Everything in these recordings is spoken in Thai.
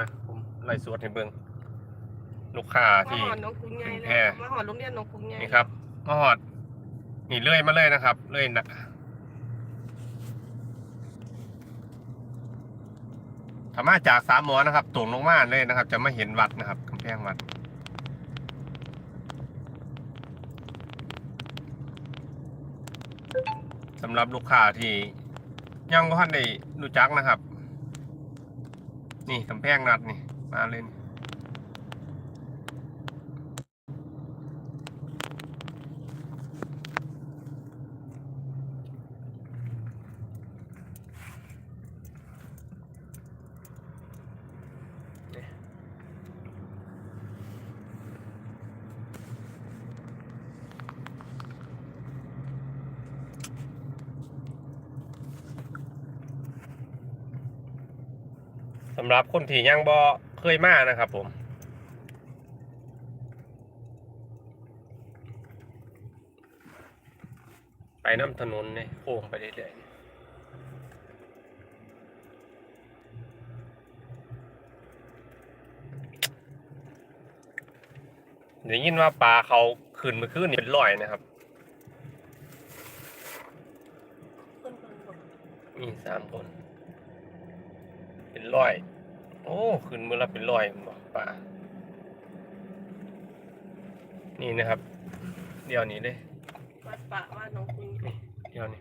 นะผมไล่สวดให้เบิ่งลูกค้ามาที่ หอดน้องกุ้งใหญ่แพร่ แล้วมาหอดโรงเรียนน้องกุ้งใหญ่นี่ครับมาหอด นี่เลื่อยมาเลยนะครับ เลื่อยนะถ้ามาจากสามหมอนะครับตรงลงมาเลยนะครับ จะไม่เห็นวัดนะครับกำแพงวัด สำหรับลูกค้าที่ยังก็ท่านได้รู้จักนะครับ นี่กำแพงนัดนี่มาเล่น สำหรับคนที่ยังบ่เคยมานะครับผมไปน้ำถนนเนี่ยโค้งไปเรื่อยๆเดี๋ยวยินว่าปลาเขาขึ้นมื่อคืนนี่เป็นร้อยนะครับมีสามคนเป็น ร้อย โอ้ขึ้นมือละเป็นร้อยบอกป่านี่นะครับ เดี๋ยวนี้เลยวัดป่าว่าน้องกุ้งนี่เดี๋ยวนี้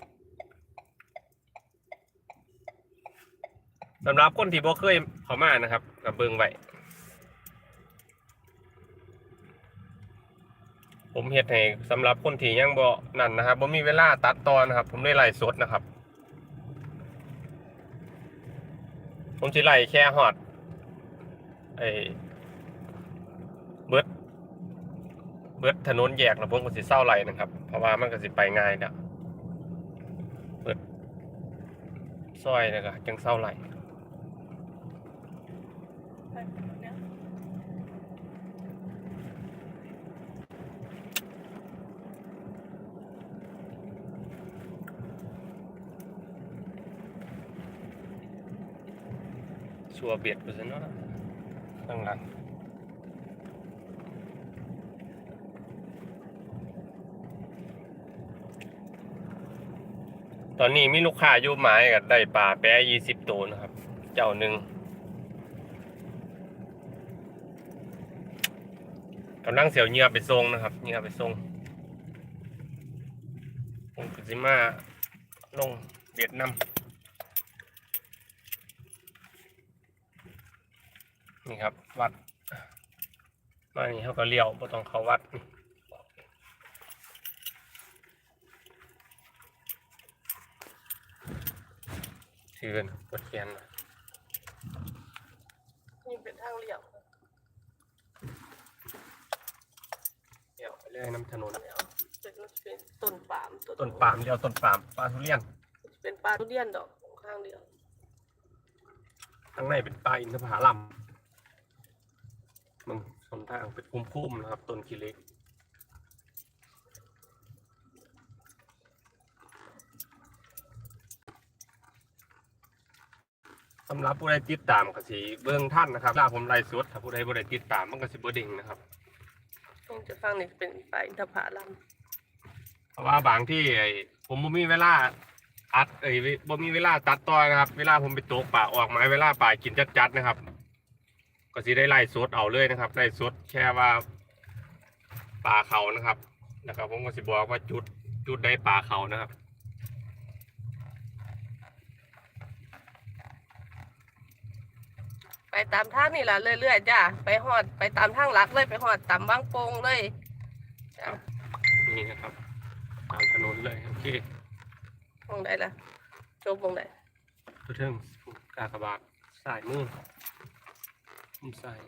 สำหรับคนที่บ่เคยเข้ามานะครับกับเบิงไว้ผมเฮ็ดให้สำหรับคนที่ยังบ่นั่นนะครับบ่มีเวลาตัดตอนนะครับ ผมได้ไล่สดนะครับ ผมสิไล่แค่หอดไอ้เบิดเบิดถนนแยกแล้วผมก็สิเศร้าไล่นะครับ เพราะว่ามันก็สิไปง่ายนะเบิดซอยนะครับจังเศร้าไล่ ไปเนี่ย ชัวเบียดไปซะเนาะข้างหลังตอนนี้มีลูกค้าอยู่หมายกับได้ปลาแปะยี่สิบตัวนะครับ เจ้าหนึ่งกำลังเสียวเหงื่อไปทรงนะครับเหงื่อไปทรงผมกสิมาลงเบียดนำ นี่ครับ วัด มานี่เขาก็เลี้ยวบ่ต้องเข้าวัดถือกันกดเขียนมานี่เป็นทางเลี้ยวเลี้ยวไปเรื่อยน้ำถนนแล้วเป็นเป็นต้นปาล์มต้นปาล์มเลี้ยวต้นปาล์มปลาทุเรียน เป็นปลาทุเรียนดอกข้างเดียวข้างในเป็นปลาอินทผลัม มันสนทางเป็นคุ้มๆนะครับต้นขี้เหล็กสำหรับผู้ใดติดตามก็สิเบื้องท่านนะครับถ้าผมไล่สดถ้าผู้ใดบ่ได้ติดตามมันก็สิบ่เด้งนะครับต้องจะฟังนี่เป็นปลาอินทผลัมเพราะว่าบางที่ไอ้ผมบ่มีเวลาอัดเอ้ยบ่มีเวลาตัดต่อนะครับ เวลาผมไปตกป่าออกหมายเวลาป่ากินจัดๆนะครับ ก็สิได้ไล่สดเอาเลยนะครับไล่สดแค่ว่าป่าเขานะครับแล้วก็ผมก็สิบอกว่าจุดจุดได้ป่าเขานะครับไปตามทางนี่แหละเรื่อยๆจ้าไปหอดไปตามทางหลักเลยไปหอดตามบางโปงเลยจ้านี่นะครับ ตามถนนเลยโอเคมองได้ละจบมองได้ทุกเรื่องกากบาทสายมือ มุมสาย